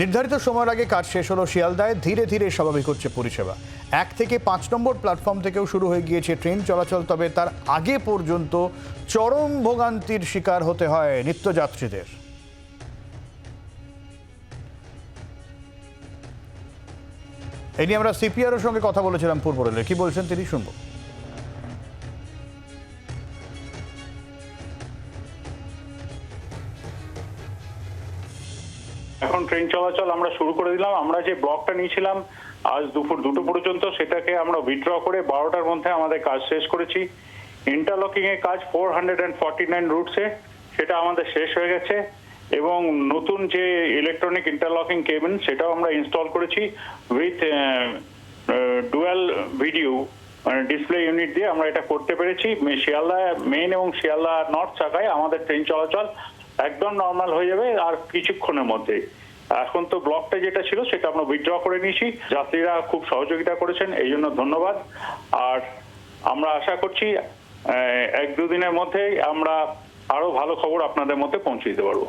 নির্ধারিত সময়ের আগে কাজ শেষ হলো শিয়ালদায়, ধীরে ধীরে স্বাভাবিক হচ্ছে পরিষেবা। এক থেকে পাঁচ নম্বর প্ল্যাটফর্ম থেকেও শুরু হয়ে গিয়েছে ট্রেন চলাচল, তবে তার আগে পর্যন্ত চরম ভোগান্তির শিকার হতে হয় নিত্যযাত্রীদের। এই নিয়ে আমরা সিপিআর সঙ্গে কথা বলেছিলাম পূর্ব রেলে কি বলছেন তিনি শুনব। এখন ট্রেন চলাচল আমরা শুরু করে দিলাম। আমরা যে ব্লকটা নিয়েছিলাম আজ দুপুর দুটো পর্যন্ত, সেটাকে আমরা উইথড্র করে বারোটার মধ্যে আমাদের কাজ শেষ করেছি। ইন্টারলকিং এর কাজ four hundred and forty nine রুটসে সেটা আমাদের শেষ হয়ে গেছে। এবং নতুন যে ইলেকট্রনিক ইন্টারলকিং কেবিন সেটাও আমরা ইনস্টল করেছি with dual video display unit দিয়ে আমরা এটা করতে পেরেছি। শিয়ালদা মেন এবং শিয়ালদা নর্থ শাখায় আমাদের ট্রেন চলাচল একদম নর্মাল হয়ে যাবে আর কিছুক্ষণের মধ্যে। এখন তো ব্লকটা যেটা ছিল সেটা আমরা উইথড্র করে নিয়েছি। যাত্রীরা খুব সহযোগিতা করেছেন, এই জন্য ধন্যবাদ। আর আমরা আশা করছি এক দুদিনের মধ্যেই আমরা আরও ভালো খবর আপনাদের মধ্যে পৌঁছে দিতে পারব।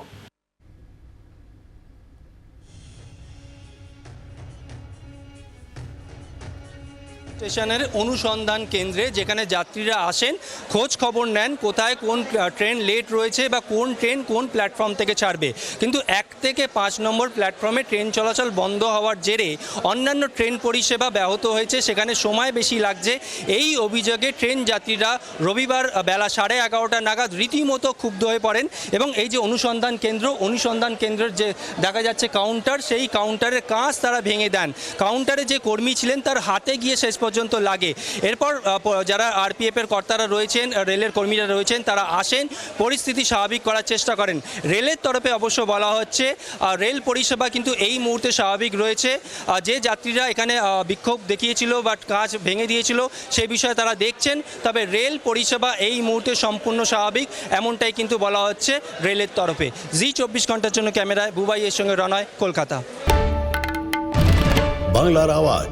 স্টেশনের অনুসন্ধান কেন্দ্রে যেখানে যাত্রীরা আসেন, খোঁজ খবর নেন কোথায় কোন ট্রেন লেট রয়েছে বা কোন ট্রেন কোন প্ল্যাটফর্ম থেকে ছাড়বে। কিন্তু এক থেকে পাঁচ নম্বর প্ল্যাটফর্মে ট্রেন চলাচল বন্ধ হওয়ার জেরে অন্যান্য ট্রেন পরিষেবা ব্যাহত হয়েছে, সেখানে সময় বেশি লাগছে। এই অভিযোগে ট্রেন যাত্রীরা রবিবার বেলা সাড়ে এগারোটা নাগাদ রীতিমতো ক্ষুব্ধ হয়ে পড়েন এবং এই যে অনুসন্ধান কেন্দ্র, অনুসন্ধান কেন্দ্রের যে দেখা যাচ্ছে কাউন্টার সেই কাউন্টারের কাঁচ তারা ভেঙে দেন। কাউন্টারে যে কর্মী ছিলেন, তার হাতে গিয়ে শেষ পর্যন্ত লাগে। এরপর যারা আরপিএফ এর কর্তারা রয়েছেন রেলের কর্মীরা রয়েছেন, তারা আসেন, পরিস্থিতি স্বাভাবিক করার চেষ্টা করেন। রেলের তরফে অবশ্য বলা হচ্ছে রেল পরিষেবা কিন্তু এই মুহূর্তে স্বাভাবিক রয়েছে। যে যাত্রীরা এখানে বিক্ষোভ দেখিয়েছিল বা কাজ ভেঙে দিয়েছিল সেই বিষয়ে তারা দেখছেন। তবে রেল পরিষেবা এই মুহূর্তে সম্পূর্ণ স্বাভাবিক, এমনটাই কিন্তু বলা হচ্ছে রেলের তরফে। জি চব্বিশ ঘণ্টার জন্য ক্যামেরায় বুবাইয়ের সঙ্গে রনয় কলকাতা। বাংলার আওয়াজ।